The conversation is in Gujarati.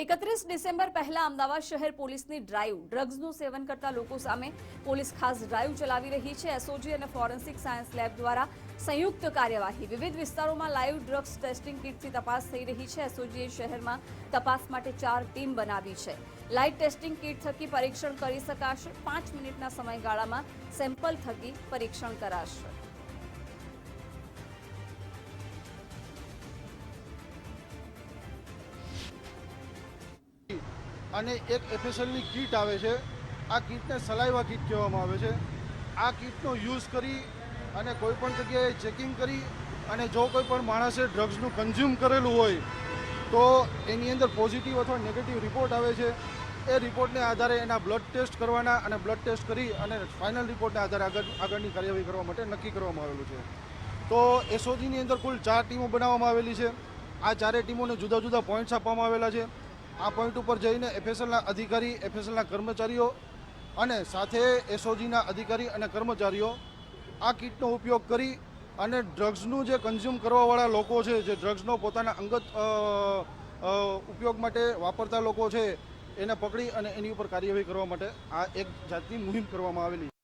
એકત્રીસ ડિસેમ્બર પહેલા અમદાવાદ શહેર પોલીસની ડ્રાઈવ ડ્રગ્સનું સેવન કરતા લોકો સામે પોલીસ ખાસ ડ્રાઈવ ચલાવી રહી છે. એસઓજી અને ફોરેન્સિક સાયન્સ લેબ દ્વારા સંયુક્ત કાર્યવાહી. વિવિધ વિસ્તારોમાં લાઈવ ડ્રગ્સ ટેસ્ટિંગ કિટથી તપાસ થઈ રહી છે. એસઓજીએ શહેરમાં તપાસ માટે ચાર ટીમ બનાવી છે. લાઈવ ટેસ્ટિંગ કિટ થકી પરીક્ષણ કરી શકાશે. પાંચ મિનિટના સમયગાળામાં સેમ્પલ થકી પરીક્ષણ કરાશે. અને એક એફએસએલની કીટ આવે છે. આ કીટને સલાઈવા કીટ કહેવામાં આવે છે. આ કીટનો યુઝ કરી અને કોઈપણ જગ્યાએ ચેકિંગ કરી અને જો કોઈ પણ માણસે ડ્રગ્સનું કન્ઝ્યુમ કરેલું હોય, તો એની અંદર પોઝિટિવ અથવા નેગેટિવ રિપોર્ટ આવે છે. એ રિપોર્ટને આધારે એના બ્લડ ટેસ્ટ કરવાના અને બ્લડ ટેસ્ટ કરી અને ફાઇનલ રિપોર્ટને આધારે આગળ, આગળની કાર્યવાહી કરવા માટે નક્કી કરવામાં આવેલું છે. તો એસઓજીની અંદર કુલ ચાર ટીમો બનાવવામાં આવેલી છે. આ ચારે ટીમોને જુદા જુદા પોઈન્ટ્સ આપવામાં આવેલા છે. આ પોઈન્ટ ઉપર જઈને એફએસએલના અધિકારી એફએસએલના કર્મચારીઓ અને સાથે એસઓજીના અધિકારી અને કર્મચારીઓ આ કીટનો ઉપયોગ કરી અને ડ્રગ્સનું જે કન્ઝ્યુમ કરવાવાળા લોકો છે, જે ડ્રગ્સનો પોતાના અંગત ઉપયોગ માટે વાપરતા લોકો છે, એને પકડી અને એની ઉપર કાર્યવાહી કરવા માટે આ એક જાતની મુહિમ કરવામાં આવેલી